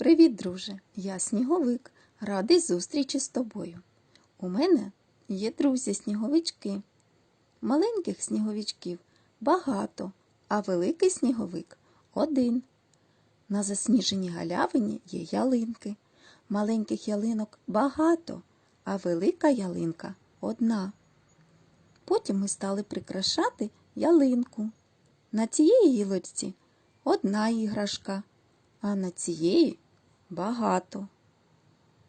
Привіт, друже! Я сніговик. Радий зустрічі з тобою. У мене є друзі-сніговички. Маленьких сніговичків багато, а великий сніговик один. На засніженій галявині є ялинки. Маленьких ялинок багато, а велика ялинка одна. Потім ми стали прикрашати ялинку. На цієї гілочці одна іграшка, а на цієї багато.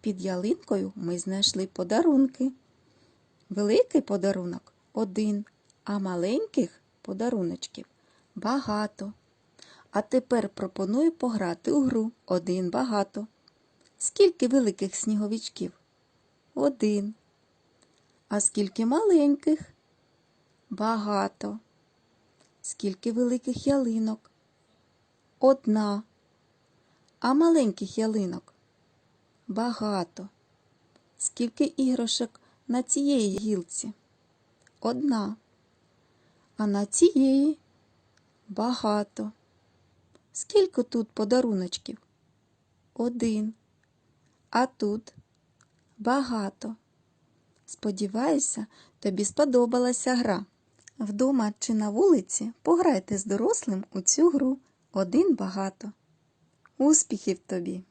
Під ялинкою ми знайшли подарунки. Великий подарунок один, а маленьких подаруночків багато. А тепер пропоную пограти у гру один багато. Скільки великих сніговичків? Один. А скільки маленьких? Багато. Скільки великих ялинок? Одна. А маленьких ялинок? Багато. Скільки іграшок на цієї гілці? Одна. А на цієї багато. Скільки тут подаруночків? Один. А тут багато. Сподіваюся, тобі сподобалася гра. Вдома чи на вулиці пограйте з дорослим у цю гру один багато. Успіхів тобі!